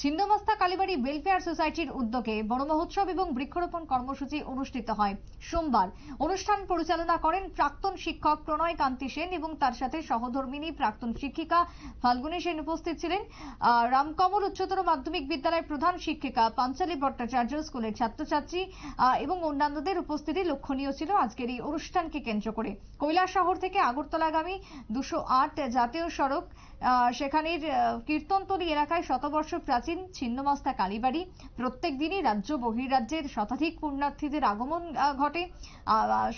ছিন্নমস্তা কালীবাড়ি welfare সোসাইটির উদ্যোগে বড় মহোৎসব এবং বৃক্ষরোপণ কর্মসূচি অনুষ্ঠিত হয়। সোমবার অনুষ্ঠান পরিচালনা করেন প্রাক্তন শিক্ষক প্রণয় কান্তি সেন এবং তার সাথে সহধর্মিনী প্রাক্তন শিক্ষিকা ফাল্গুনী সেন উপস্থিত ছিলেন। রামকমল উচ্চতর মাধ্যমিক বিদ্যালয়ের প্রধান শিক্ষিকা পাঞ্চালী ভট্টাচার্য, স্কুলের ছাত্রছাত্রী এবং অন্যান্যদের উপস্থিতি লক্ষণীয় ছিল আজকের এই অনুষ্ঠানকে কেন্দ্র করে। কৈলা শহর থেকে আগরতলাগামী দুশো জাতীয় সড়ক সেখানের কীর্তনতলী এলাকায় শতবর্ষ প্রাচীন ছিন্নমস্তা কালীবাড়ি প্রত্যেক দিনই রাজ্য বহির্রাজ্যের শতাধিক পুণ্যার্থীদের আগমন ঘটে।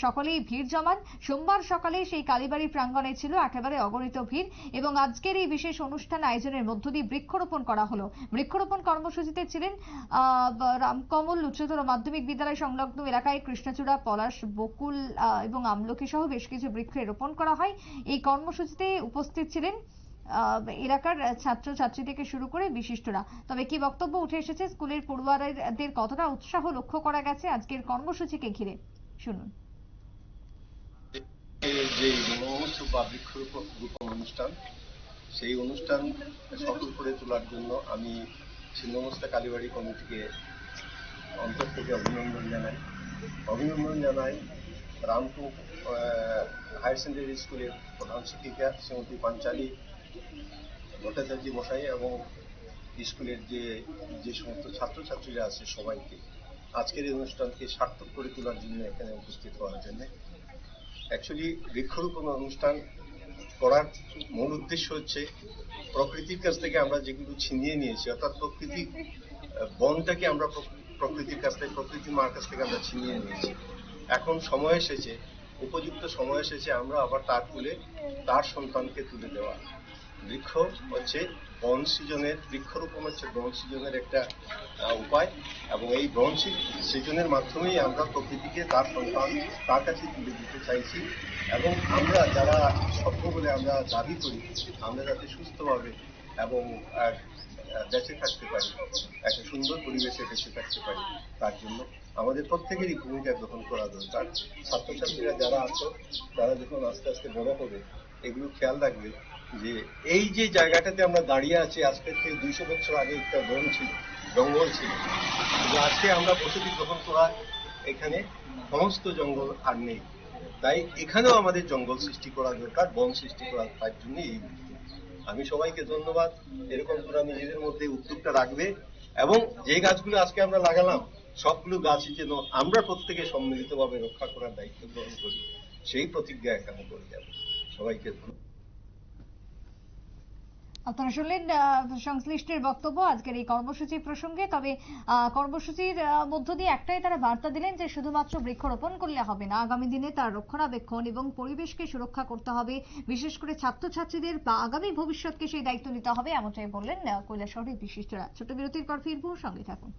সকলেই ভিড় জমান। সোমবার সকালে সেই কালীবাড়ি প্রাঙ্গণে ছিল একেবারে অগণিত ভিড় এবং আজকের এই বিশেষ অনুষ্ঠান আয়োজনের মধ্য দিয়ে বৃক্ষরোপণ করা হলো। বৃক্ষরোপণ কর্মসূচিতে ছিলেন রামকমল উচ্চতর মাধ্যমিক বিদ্যালয় সংলগ্ন এলাকায় কৃষ্ণচূড়া, পলাশ, বকুল এবং আমলকি সহ বেশ কিছু বৃক্ষ রোপণ করা হয়। এই কর্মসূচিতে উপস্থিত ছিলেন এলাকার ছাত্র ছাত্রী থেকে শুরু করে বিশিষ্টরা। তবে কি বক্তব্য উঠে এসেছে? স্কুলের পড়ুয়ারদের কতটা উৎসাহ লক্ষ্য করা গেছে? আজকের কর্মসূচিকে ঘিরে শুনুন। যে বা বৃক্ষরোপণ অনুষ্ঠান, সেই অনুষ্ঠান সফল করে তোলার জন্য আমি ছিন্নমস্তা কালীবাড়ি কমিটিকে অন্তর থেকে অভিনন্দন জানাই। অভিনন্দন জানাই রামপুর হায়ার সেকেন্ডারি স্কুলের প্রধান শিক্ষিকা শ্রীমতী পাঞ্চালী ভট্টাচার্য মশাই এবং স্কুলের যে যে সমস্ত ছাত্রছাত্রীরা আছে সবাইকে আজকের এই অনুষ্ঠানকে সার্থক করে তোলার জন্য এখানে উপস্থিত হওয়ার জন্য। অ্যাকচুয়ালি বৃক্ষরোপণ অনুষ্ঠান করার মূল উদ্দেশ্য হচ্ছে প্রকৃতির কাছ থেকে আমরা যেগুলো ছিনিয়ে নিয়েছি, অর্থাৎ প্রকৃতি, বনটাকে আমরা প্রকৃতির কাছ থেকে প্রকৃতি মার কাছ থেকে আমরা ছিনিয়ে নিয়েছি। এখন সময় এসেছে, উপযুক্ত সময় এসেছে, আমরা আবার তার তুলে, তার সন্তানকে তুলে দেওয়া। বৃক্ষ হচ্ছে বন সৃজনের বৃক্ষরোপণ হচ্ছে বন সৃজনের একটা উপায়। এবং এই বন সৃজনের মাধ্যমেই আমরা প্রকৃতিকে, তার সন্তান, তার কাছে তুলে দিতে চাইছি। এবং আমরা যারা সভ্য বলে আমরা দাবি করি, আমরা যাতে সুস্থভাবে এবং বেঁচে থাকতে পারি, একটা সুন্দর পরিবেশে বেঁচে থাকতে পারি, তার জন্য আমাদের প্রত্যেকেরই ভূমিকা গ্রহণ করা দরকার। ছাত্রছাত্রীরা যারা আছো, তারা যখন আস্তে আস্তে বড় হবে, এগুলো খেয়াল রাখবে যে এই যে জায়গাটাতে আমরা দাঁড়িয়ে আছি, আজকে থেকে দুইশো বছর আগে একটা বন ছিল, জঙ্গল ছিল। আজকে আমরা বসতি গ্রহণ করা, এখানে সমস্ত জঙ্গল আর নেই। তাই এখানেও আমাদের জঙ্গল সৃষ্টি করা দরকার, বন সৃষ্টি করা তার জন্য এই। আমি সবাইকে ধন্যবাদ। এরকম তোরা নিজেদের মধ্যে উদ্যোগটা রাখবে এবং যে গাছগুলো আজকে আমরা লাগালাম, সবগুলো গাছই যেন আমরা প্রত্যেকে সম্মিলিতভাবে রক্ষা করার দায়িত্ব গ্রহণ করি, সেই প্রতিজ্ঞা এখানে করে যাবে। সবাইকে ধন্যবাদ। আপনারা শুনলেন সংশ্লিষ্টের বক্তব্য আজকের এই কর্মসূচি প্রসঙ্গে। তবে কর্মসূচির মধ্য দিয়ে একটাই তারা বার্তা দিলেন যে শুধুমাত্র বৃক্ষরোপণ করলে হবে না, আগামী দিনে তার রক্ষণাবেক্ষণ এবং পরিবেশকে সুরক্ষা করতে হবে। বিশেষ করে ছাত্রছাত্রীদের বা আগামী ভবিষ্যৎকে সেই দায়িত্ব নিতে হবে, এমনটাই বললেন কৈলাসহরের বিশিষ্টরা ছোট বিরতির পর ফিরবো, সঙ্গে থাকুন।